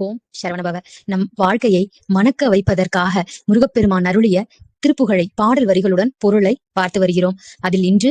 ஓம் சரவணபவ நம் வாழ்க்கையை மணக்க வைப்பதற்காக முருகப்பெருமான் அருளிய திருப்புகழை பாடல் வரிகளுடன் பொருளை பார்த்து வருகிறோம். அதில் இன்று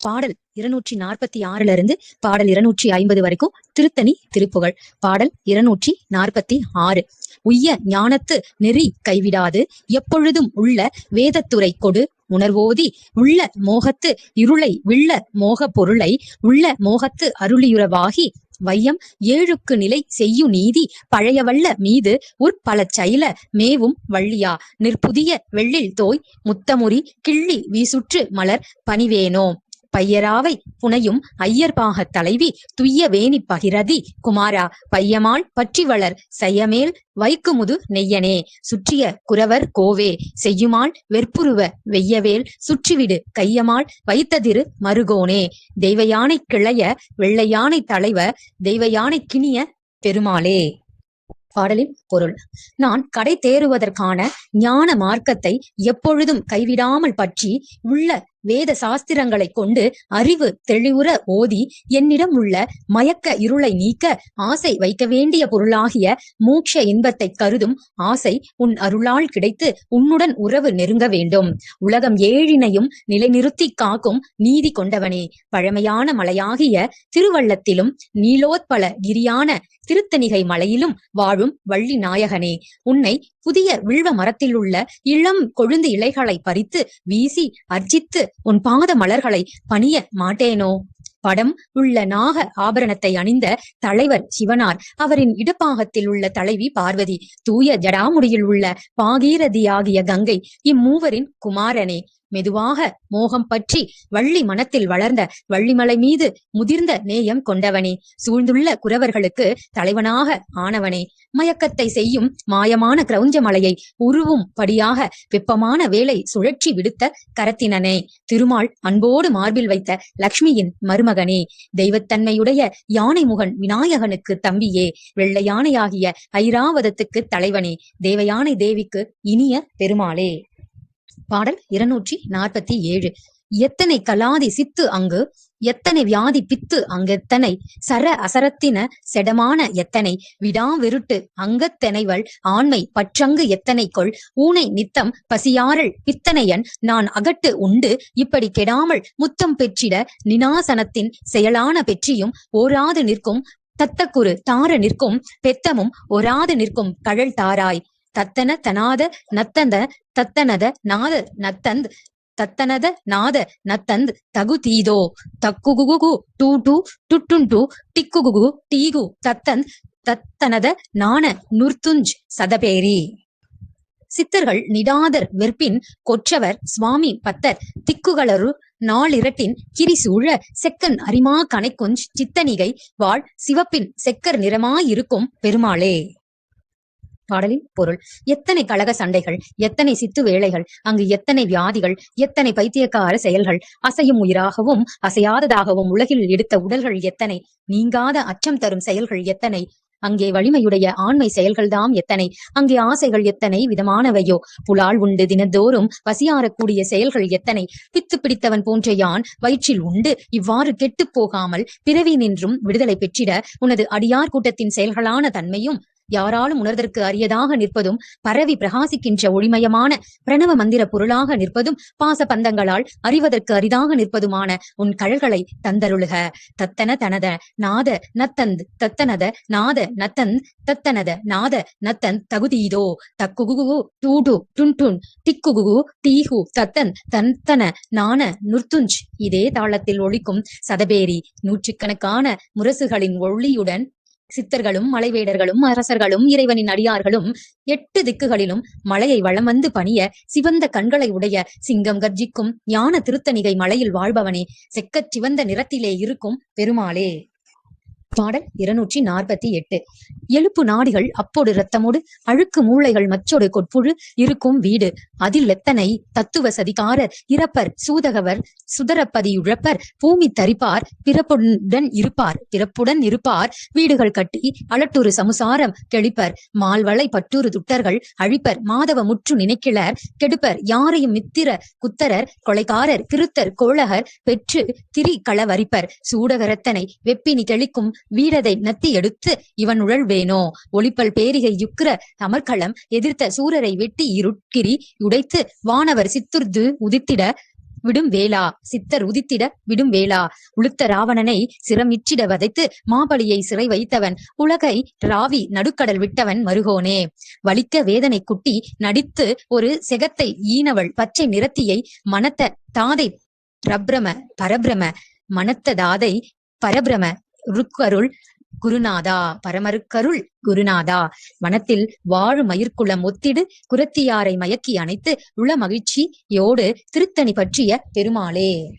பாடல் இருநூற்றி நாற்பத்தி ஆறுல இருந்து பாடல் இருநூற்றி ஐம்பது வரைக்கும் திருத்தணி திருப்புகழ். பாடல் இருநூற்றி நாற்பத்தி ஆறு. உய்ய ஞானத்து நெறி கைவிடாது எப்பொழுதும் உள்ள வேதத்துறை கொடு உணர்வோதி உள்ள மோகத்து இருளை விள்ள மோக பொருளை உள்ள மோகத்து அருளியுறவாகி வையம் ஏழுக்கு நிலை செய்யு நீதி பழையவல்ல மீது உற்பல செயல மேவும் வள்ளியா. நிற்புதிய வெள்ளில் தோய் முத்தமுறி கிள்ளி வீசுற்று மலர் பணிவேனோம் பையராவை புனையும் ஐயர்பாக தலைவி துய்ய வேணி பகிரதி. குமாரா பையமாள் பற்றி வளர் செய்யமேல் வைக்குமுது நெய்யனே. சுற்றிய குரவர் கோவே. செய்யுமாள் வெற்புருவ வெய்யவேல். சுற்றிவிடு கையமாள் வைத்ததிரு மருகோனே. தெய்வயானை கிளைய வெள்ளையானை தலைவ தெய்வயானை கிணிய பெருமாளே. பாடலின் பொருள். நான் கடை தேறுவதற்கான ஞான மார்க்கத்தை எப்பொழுதும் கைவிடாமல் பற்றி உள்ள வேத சாஸ்திரங்களை கொண்டு அறிவு தெளிவுற ஓதி என்னிடம் உள்ள மயக்க இருளை நீக்க ஆசை வைக்க வேண்டிய பொருளாகிய மூக்ஷ இன்பத்தை கருதும் ஆசை உன் அருளால் கிடைத்து உன்னுடன் உறவு நெருங்க வேண்டும். உலகம் ஏழினையும் நிலைநிறுத்தி காக்கும் நீதி கொண்டவனே. பழமையான மலையாகிய திருவள்ளத்திலும் நீலோத்பல கிரியான திருத்தணிகை மலையிலும் வாழும் வள்ளி நாயகனே. உன்னை புதிய வில்வ மரத்தில் உள்ள இளம் கொழுந்து இலைகளை பறித்து வீசி அர்ஜித்து உன் பாத மலர்களை பணிய மாட்டேனோ? படம் உள்ள நாக ஆபரணத்தை அணிந்த தலைவர் சிவனார் அவரின் இடப்பாகத்தில் உள்ள தலைவி பார்வதி தூய ஜடாமுடியில் உள்ள பாகீரதியாகிய கங்கை இம்மூவரின் குமாரனே. மெதுவாக மோகம் பற்றி வள்ளி மனத்தில் வளர்ந்த வள்ளிமலை மீது முதிர்ந்த நேயம் கொண்டவனே. சூழ்ந்துள்ள குறவர்களுக்கு தலைவனாக ஆனவனே. மயக்கத்தை செய்யும் மாயமான கிரௌஞ்ச மலையை உருவும் படியாக வெப்பமான வேலை சுழற்றி விடுத்த கரத்தினனே. திருமால் அன்போடு மார்பில் வைத்த லக்ஷ்மியின் மருமகனே. தெய்வத்தன்மையுடைய யானை முகன் விநாயகனுக்கு தம்பியே. வெள்ளை யானையாகிய ஐராவதத்துக்கு தலைவனே. தேவயானை தேவிக்கு இனிய பெருமாளே. பாடல் இருநூற்றி நாற்பத்தி ஏழு. எத்தனை கலாதி சித்து அங்கு எத்தனை வியாதி பித்து அங்கெத்தனை சர அசரத்தின செடமான எத்தனை விடாவிருட்டு அங்கத்தெனைவள் ஆண்மை பற்றங்கு எத்தனை கொள் ஊனை நித்தம் பசியாரல் பித்தனையன் நான் அகட்டு உண்டு இப்படி கெடாமல் முத்தம் பெற்றிட நினாசனத்தின் செயலான பெற்றியும் ஓராது நிற்கும் தத்தக்குரு தார நிற்கும் பெத்தமும் ஒராது நிற்கும் கழல் தாராய். தத்தன தனாத நத்தந்த தத்தனத நாத நத்தந்த் தத்தனத நாத நத்தந்த் தகு தீதோ தக்குகுகு டூ டூ டுட்டுண்டு டிக்குகுகு டீகு தத்தந்த் தத்தனத நாண நுர்த்துஞ்ச் சதபேரி. சித்தர்கள் நிடாதர் வெற்பின் கொற்றவர் சுவாமி பத்தர் திக்குகளரு நாளிரட்டின் கிரிசூழ செக்கன் அரிமா கணைக்குஞ்ச் சித்தனிகை வாழ் சிவப்பின் செக்கர் நிறமாயிருக்கும் பெருமாளே. பாடலின் பொருள். எத்தனை கழக சண்டைகள் எத்தனை சித்து வேலைகள் அங்கு எத்தனை வியாதிகள் எத்தனை பைத்தியக்கார செயல்கள் அசையும் உயிராகவும் அசையாததாகவும் உலகில் எடுத்த உடல்கள் எத்தனை நீங்காத அச்சம் தரும் செயல்கள் எத்தனை அங்கே வலிமையுடைய ஆண்மை செயல்கள்தாம் எத்தனை அங்கே ஆசைகள் எத்தனை விதமானவையோ புலால் உண்டு தினந்தோறும் பசியாரக்கூடிய செயல்கள் எத்தனை பித்து பிடித்தவன் போன்ற யான் வயிற்றில் உண்டு இவ்வாறு கெட்டுப் போகாமல் பிறவி நின்றும் விடுதலை பெற்றிட உனது அடியார் கூட்டத்தின் செயல்களான தன்மையும் யாராலும் உணர்தற்கு அரியதாக நிற்பதும் பரவி பிரகாசிக்கின்ற ஒளிமயமான பிரணவ மந்திர பொருளாக நிற்பதும் பாச பந்தங்களால் அறிவதற்கு அரிதாக நிற்பதுமான உன் கழல்களை தந்தருளுக. தத்தன தனத நாத நத்தந்த் தத்தனத நாத நத்தந்த் தத்தனத நாத நத்தன் தகுதியோ தக்குகுகு டூடு டுன்டுன் டிக்குகு தீகு தத்தன் தந்தன நான நுர்த்துஞ்ச். இதே தாளத்தில் ஒழிக்கும் சதபேரி நூற்றுக்கணக்கான முரசுகளின் ஒளியுடன் சித்தர்களும் மலைவேடர்களும் அரசர்களும் இறைவனின் அடியார்களும் எட்டு திக்குகளிலும் மலையை வளம் வந்து பணிய சிவந்த கண்களை உடைய சிங்கம் கர்ஜிக்கும் ஞான திருத்தணிகை மலையில் வாழ்பவனே. செக்கச் சிவந்த நிறத்திலே இருக்கும் பெருமாளே. பாடல் இருநூற்றி நாற்பத்தி எட்டு. எழுப்பு நாடிகள் அப்போடு இரத்தமோடு அழுக்கு மூளைகள் மற்றொடு கொட்புழு இருக்கும் வீடு. அதில் எத்தனை தத்துவ சதிகாரர் இறப்பர் சூதகவர் சுதரப்பதி உழப்பர் பூமி தரிப்பார் பிறப்புடன் இருப்பார் பிறப்புடன் இருப்பார் வீடுகள் கட்டி அலட்டூரு சமுசாரம் கெழிப்பர் மால்வளை பட்டூரு துட்டர்கள் அழிப்பர் மாதவ முற்று நினைக்கிழர் கெடுப்பர் யாரையும் மித்திர குத்தரர் கொலைக்காரர் கிருத்தர் கோழகர் பெற்று திரி களவரிப்பர் சூடகரத்தனை வெப்பினி தெளிக்கும் வீரதை நத்தி எடுத்து இவன் உழல்வேனோ? ஒளிப்பல் பேரிகை யுக்கிர அமர்க்களம் எதிர்த்த சூரரை வெட்டி இருட்கிரி உடைத்து வானவர் சித்துர்து உதித்திட விடும் வேளா சித்தர் உதித்திட விடும் வேளா. உளுத்த ராவணனை சிரமிற்றிட வதைத்து மாபலியை சிறை வைத்தவன் உலகை ராவி நடுக்கடல் விட்டவன் மருகோனே. வலிக்க வேதனை குட்டி நடித்து ஒரு செகத்தை ஈனவள் பச்சை நிறத்தியை மனத்த தாதை பிரபிரம பரபிரம மனத்த தாதை பரபிரம ருக்கருள் குருநாதா பரமருக்கருள் குருநாதா. வனத்தில் வாழு மயிர்குளம் ஒத்திடு குரத்தியாரை மயக்கி அணைத்து உள மகிழ்ச்சியோடு திருத்தணி பற்றிய பெருமாளே.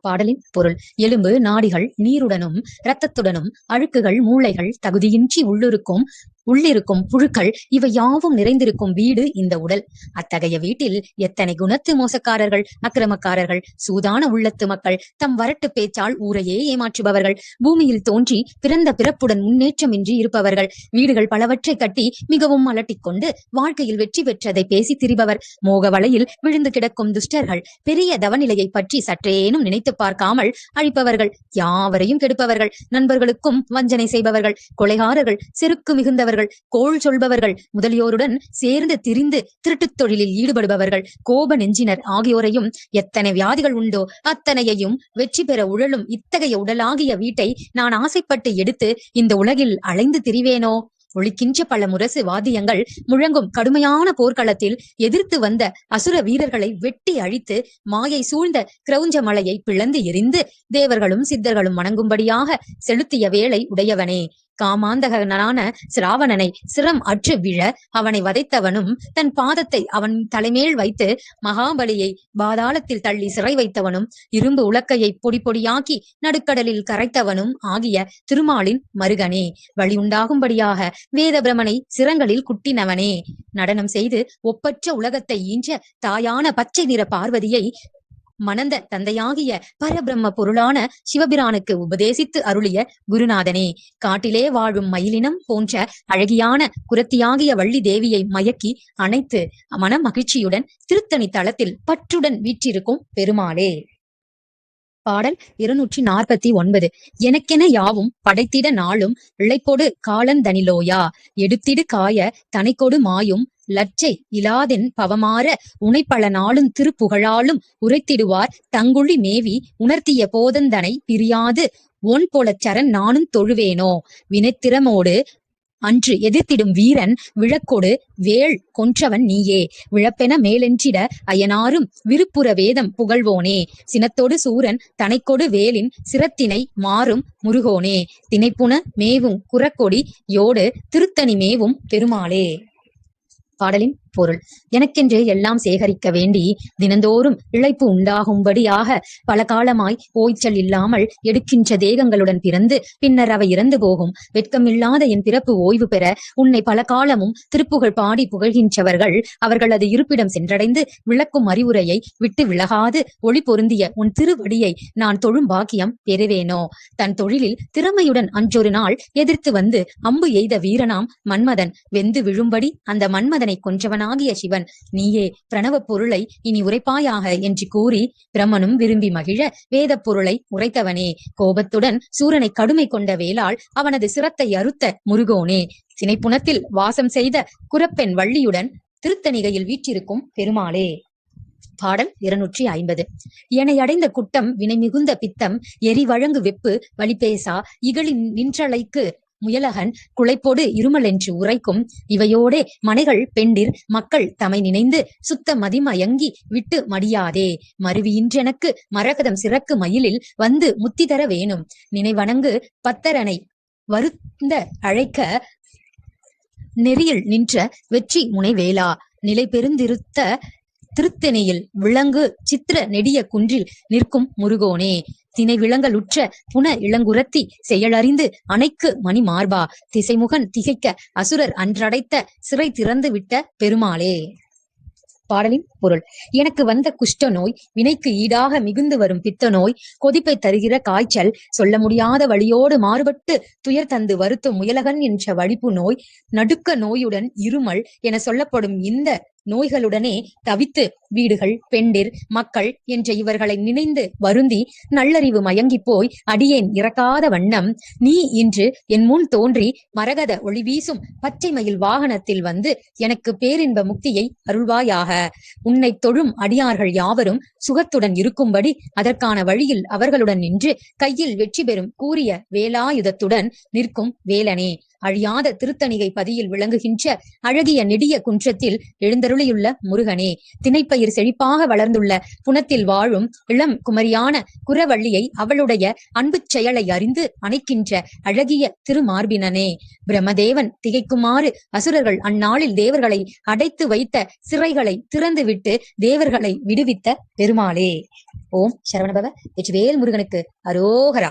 பாடலின் பொருள் எலும்பு நாடிகள் நீருடனும் இரத்தத்துடனும் அழுக்குகள் மூளைகள் தகுதியின்றி உள்ளிருக்கும் உள்ளிருக்கும் புழுக்கள் இவை யாவும் நிறைந்திருக்கும் வீடு இந்த உடல். அத்தகைய வீட்டில் எத்தனை குணத்து மோசக்காரர்கள் அக்கிரமக்காரர்கள் சூதான உள்ளத்து மக்கள் தம் வரட்டு பேச்சால் ஊரையே ஏமாற்றுபவர்கள் பூமியில் தோன்றி பிறந்த பிறப்புடன் முன்னேற்றமின்றி இருப்பவர்கள். வீடுகள் பலவற்றை கட்டி மிகவும் அலட்டிக்கொண்டு வாழ்க்கையில் வெற்றி பெற்றதை பேசி திரிபவர். மோக வலையில் விழுந்து கிடக்கும் துஷ்டர்கள் பெரிய தவநிலையை பற்றி சற்றேனும் நினைத்து பார்க்காமல் அழிப்பவர்கள் யாவரையும் கெடுப்பவர்கள் நண்பர்களுக்கும் வஞ்சனை செய்பவர்கள் கொலைகாரர்கள் செருக்கு மிகுந்தவர்கள். கோள் சொல்பவர்கள் முதலியோருடன் சேர்ந்து திரிந்து திருட்டுத் தொழிலில் ஈடுபடுபவர்கள் கோப நெஞ்சினர் ஆகியோரையும் எத்தனை வியாதிகள் உண்டோ அத்தனையையும் வெற்றி பெற உழலும் இத்தகைய உடலாகிய வீட்டை நான் ஆசைப்பட்டு எடுத்து இந்த உலகில் அலைந்து திரிவேனோ? ஒழிக்கின்ற பல முரசு வாத்தியங்கள் முழங்கும் கடுமையான போர்க்களத்தில் எதிர்த்து வந்த அசுர வீரர்களை வெட்டி அழித்து மாயை சூழ்ந்த கிரௌஞ்ச மலையை பிளந்து எரிந்து தேவர்களும் சித்தர்களும் வணங்கும்படியாக செலுத்திய வேலை உடையவனே. காமாந்தகனான சிராவணனை சிரம் அற்று விழ அவனை வதைத்தவனும் தன் பாதத்தை அவன் தலைமேல் வைத்து மகாபலியை பாதாளத்தில் தள்ளி சிறை வைத்தவனும் இரும்பு உலக்கையை பொடி பொடியாக்கி நடுக்கடலில் கரைத்தவனும் ஆகிய திருமாலின் மருகனே. வழி உண்டாகும்படியாக வேதபிரமனை சிரங்களில் குட்டினவனே. நடனம் செய்து ஒப்பற்ற உலகத்தை ஈன்ற தாயான பச்சை நிற பார்வதியை மணந்த தந்தையாகிய பரபிரம்ம பொருளான சிவபிரானுக்கு உபதேசித்து அருளிய குருநாதனே காட்டிலே வாழும் மயிலினம் போன்ற அழகியான குரத்தியாகிய வள்ளி தேவியை மயக்கி அணைத்து மன மகிழ்ச்சியுடன் திருத்தணி தளத்தில் பற்றுடன் வீற்றிருக்கும் பெருமாளே. பாடல் இருநூற்றி நாற்பத்தி ஒன்பது. எனக்கென யாவும் படைத்திட நாளும் இழைப்போடு காலந்தனிலோயா? எடுத்திடு காய தனைக்கொடு மாயும் லச்சை இலாதென் பவமாற உனைப்பல நாளும் திருப்புகழாலும் உரைத்திடுவார். தங்குழி மேவி உணர்த்திய போதந்தனை பிரியாது. ஒன் போலச் சரண் நானும் தொழுவேனோ? வினைத்திறமோடு அன்று எதிர்த்திடும் வீரன் விழக்கொடு வேள் கொன்றவன் நீயே. விழப்பென மேலென்றிட அயனாரும் விருப்புற வேதம் புகழ்வோனே. சினத்தொடு சூரன் தனைக்கொடு வேலின் சிரத்தினை மாறும் முருகோனே. தினைப்புன மேவும் குரக்கொடி யோடு திருத்தணி மேவும் பெருமாளே. பாடலின் பொருள். எனக்கென்று எல்லாம் சேகரிக்க வேண்டி தினந்தோறும் இழைப்பு உண்டாகும்படியாக பல காலமாய் ஓய்ச்சல் இல்லாமல் எடுக்கின்ற தேகங்களுடன் பிறந்து பின்னர் அவை இறந்து போகும். வெட்கமில்லாத என் பிறப்பு ஓய்வு பெற உன்னை பல காலமும் திருப்புகழ் பாடி புகழ்கின்றவர்கள் அவர்களது இருப்பிடம் சென்றடைந்து விளக்கும் அறிவுரையை விட்டு விலகாது ஒளி பொருந்திய உன் திருவடியை நான் தொழும் பாக்கியம் பெறுவேனோ? தன் தொழிலில் திறமையுடன் அன்றொரு நாள் எதிர்த்து வந்து அம்பு எய்த வீரனாம் மன்மதன். வெந்து விழும்படி அந்த மன்மதனை கொன்றவனாகிய சிவன் நீயே பிரணவ பொருளை இனி உரைப்பாயாக என்று கூறி பிரம்மனும் விரும்பி மகிழ வேதப் பொருளை உரைத்தவனே. கோபத்துடன் சூரனை கடுமை கொண்ட வேளால் அவனது சிரத்தை அறுத்த முருகோனே. சினைப்புணத்தில் வாசம் செய்த குரப்பெண் வள்ளியுடன் திருத்தணிகையில் வீற்றிருக்கும் பெருமாளே. பாடல் இருநூற்றி ஐம்பது. எனை அடைந்த குட்டம் வினை மிகுந்த பித்தம் எரி வழங்கு வெப்பு வழிபேசா இகழின் நின்றலைக்கு முயலகன் குளைப்போடு இருமலென்று உரைக்கும் இவையோடே மனைகள் பெண்டிர் மக்கள் தமை நினைந்து சுத்த மதிமயங்கி விட்டு மடியாதே. மருவியின்றெனக்கு மரகதம் சிறக்கு மயிலில் வந்து முத்தி தர வேணும். நினைவணங்கு பத்தரனை வருந்த அழைக்க நெறியில் நின்ற வெற்றி முனைவேலா. நிலை பெருந்திருத்த திருத்தணியில் விளங்கு சித்திர நெடிய குன்றில் நிற்கும் முருகோனே. தினை விலங்கலுற்ற புன இளங்குரத்தி செயலறிந்து அணைக்கு மணி மார்பா திசைமுகன் திகைக்க அசுரர் அன்றடைத்த சிறை திறந்து விட்ட பெருமாளே. பாடலின் பொருள். எனக்கு வந்த குஷ்ட நோய் வினைக்கு ஈடாக மிகுந்து வரும் பித்த நோய் கொதிப்பை தருகிற காய்ச்சல் சொல்ல முடியாத வழியோடு மாறுபட்டு துயர் தந்து வருத்தும் முயலகன் என்ற வலிப்பு நோய் நடுக்க நோயுடன் இருமல் என சொல்லப்படும் இந்த நோய்களுடனே தவித்து வீடுகள் பெண்டிர் மக்கள் என்ற இவர்களை நினைந்து வருந்தி நல்லறிவு மயங்கிப் போய் அடியேன் இறக்காத வண்ணம் நீ இன்று என் முன் தோன்றி மரகத ஒளி வீசும் பச்சை மயில் வாகனத்தில் வந்து எனக்கு பேரின்ப முக்தியை அருள்வாயாக. உன்னை தொழும் அடியார்கள் யாவரும் சுகத்துடன் இருக்கும்படி அதற்கான வழியில் அவர்களுடன் நின்று கையில் வெற்றி பெறும் கூறிய வேலாயுதத்துடன் நிற்கும் வேலனே. அழியாத திருத்தணிகை பதியில் விளங்குகின்ற அழகிய நெடிய குன்றத்தில் எழுந்தருளியுள்ள முருகனே திணைப்பயிர் செழிப்பாக வளர்ந்துள்ள புனத்தில் வாழும் இளம் குமரியான குரவள்ளியை அவளுடைய அன்புச் செயலை அறிந்து அணைக்கின்ற அழகிய திருமார்பினனே பிரம்மதேவன் திகைக்குமாறு அசுரர்கள் அந்நாளில் தேவர்களை அடைத்து வைத்த சிறைகளை திறந்துவிட்டு தேவர்களை விடுவித்த பெருமாளே. ஓம் சரவணபவ வேல் முருகனுக்கு அரோகரா.